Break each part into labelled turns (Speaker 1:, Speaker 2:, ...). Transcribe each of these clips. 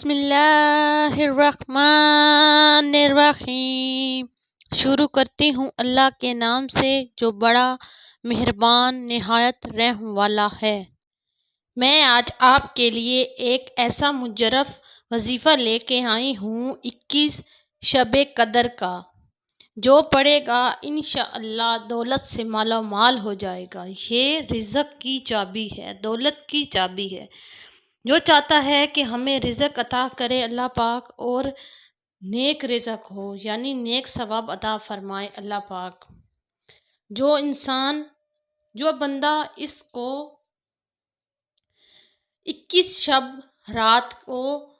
Speaker 1: بسم اللہ الرحمن الرحیم۔ شروع کرتی ہوں اللہ کے نام سے جو بڑا مہربان نہایت رحم والا ہے۔ میں آج آپ کے لیے ایک ایسا مجرف وظیفہ لے کے آئی ہوں اکیس شب قدر کا، جو پڑھے گا انشاءاللہ دولت سے مالا مال ہو جائے گا۔ یہ رزق کی چابی ہے، دولت کی چابی ہے۔ جو چاہتا ہے کہ ہمیں رزق عطا کرے اللہ پاک اور نیک رزق ہو یعنی نیک ثواب عطا فرمائے اللہ پاک۔ جو انسان، جو بندہ اس کو اکیس شب رات کو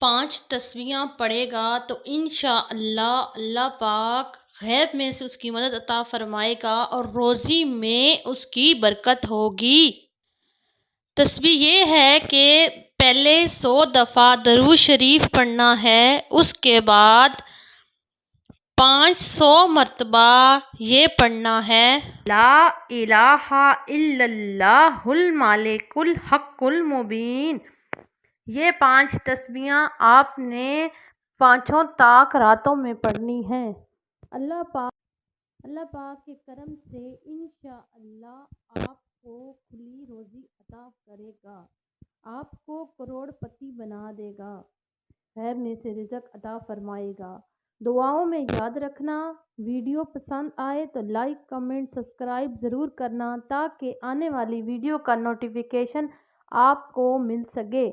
Speaker 1: پانچ تصویاں پڑھے گا تو انشاءاللہ اللہ پاک غیب میں سے اس کی مدد عطا فرمائے گا اور روزی میں اس کی برکت ہوگی۔ تصویر یہ ہے کہ پہلے سو دفعہ درو شریف پڑھنا ہے، اس کے بعد پانچ سو مرتبہ یہ پڑھنا ہے۔ لا الہ الا اللہ المالک الحق المبین۔ یہ پانچ تسبیحاں آپ نے پانچوں تاک راتوں میں پڑھنی ہیں۔ اللہ پاک اللہ پاک کے کرم سے انشاءاللہ آپ کو کھلی روزی عطا کرے گا۔ آپ کو کروڑ پتی بنا دے گا۔ خیر میں سے رزق عطا فرمائے گا۔ دعاؤں میں یاد رکھنا، ویڈیو پسند آئے تو لائک، کمنٹ، سبسکرائب ضرور کرنا تاکہ آنے والی ویڈیو کا نوٹیفیکیشن آپ کو مل سکے۔